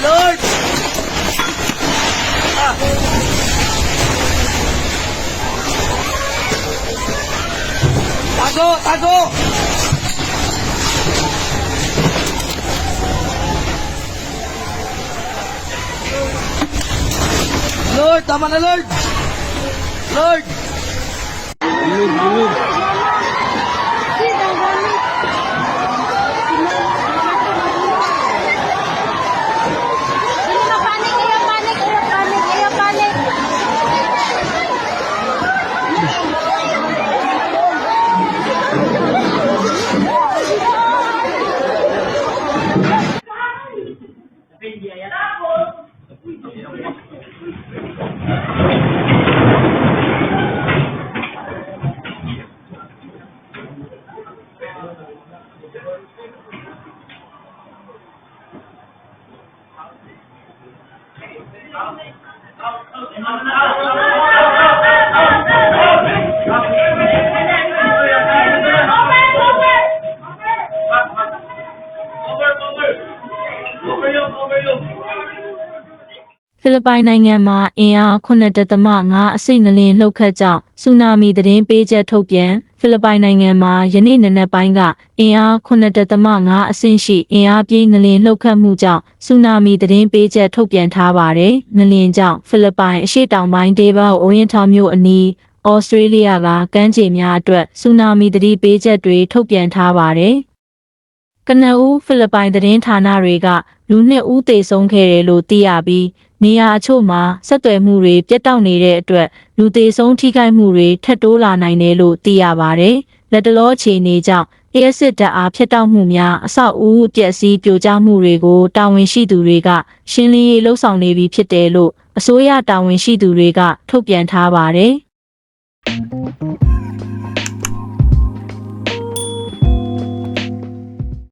Lord! Ah. Tago! Tago! Lord! Tama na, Lord! Lord! Lord! Lord! ဖိလစ်ပိုင်နိုင်ငံမှာအင်အား9.5အစိတ်နလင်လှုပ်ခတ်ကြောင့်ဆူနာမီသတင်းပေးချက်ထုတ်ပြန် ဖိလစ်ပိုင်နိုင်ငံမှာယနေ့နံနက်ပိုင်းကအင်အား9.5အဆင့်ရှိအင်အားပြင်းနလင်လှုပ်ခတ်မှုကြောင့်ဆူနာမီသတင်းပေးချက်ထုတ်ပြန်ထားပါတယ်။နလင်ကြောင့်ဖိလစ်ပိုင်အရှေ့တောင်ပိုင်းဒေသအိုရင်ထောင်မြို့အနီးဩစတြေးလျကကမ်းခြေများအတွက်ဆူနာမီသတိပေးချက်တွေထုတ်ပြန်ထားပါတယ်။ကနဦးဖိလစ်ပိုင်သတင်းဌာနတွေကလူနှစ်ဦးသေဆုံးခဲ့တယ်လို့သိရပြီး နေရာအချို့မှာဆက်သွယ်မှုတွေပြတ်တောက်နေတဲ့အတွက်လူသေးဆုံးထိခိုက်မှုတွေထပ်တိုးလာနိုင်တယ်လို့သိရပါတယ်။လက်တလောအခြေအနေကြောင့်လျှက်စစ်တပ်အားဖျက်တောက်မှုများအဆောက်အဦအပျက်စီးပြိုကျမှုတွေကိုတာဝန်ရှိသူတွေကရှင်းလင်းရေးလှုပ်ဆောင်နေပြီဖြစ်တယ်လို့အစိုးရတာဝန်ရှိသူတွေကထုတ်ပြန်ထားပါတယ်။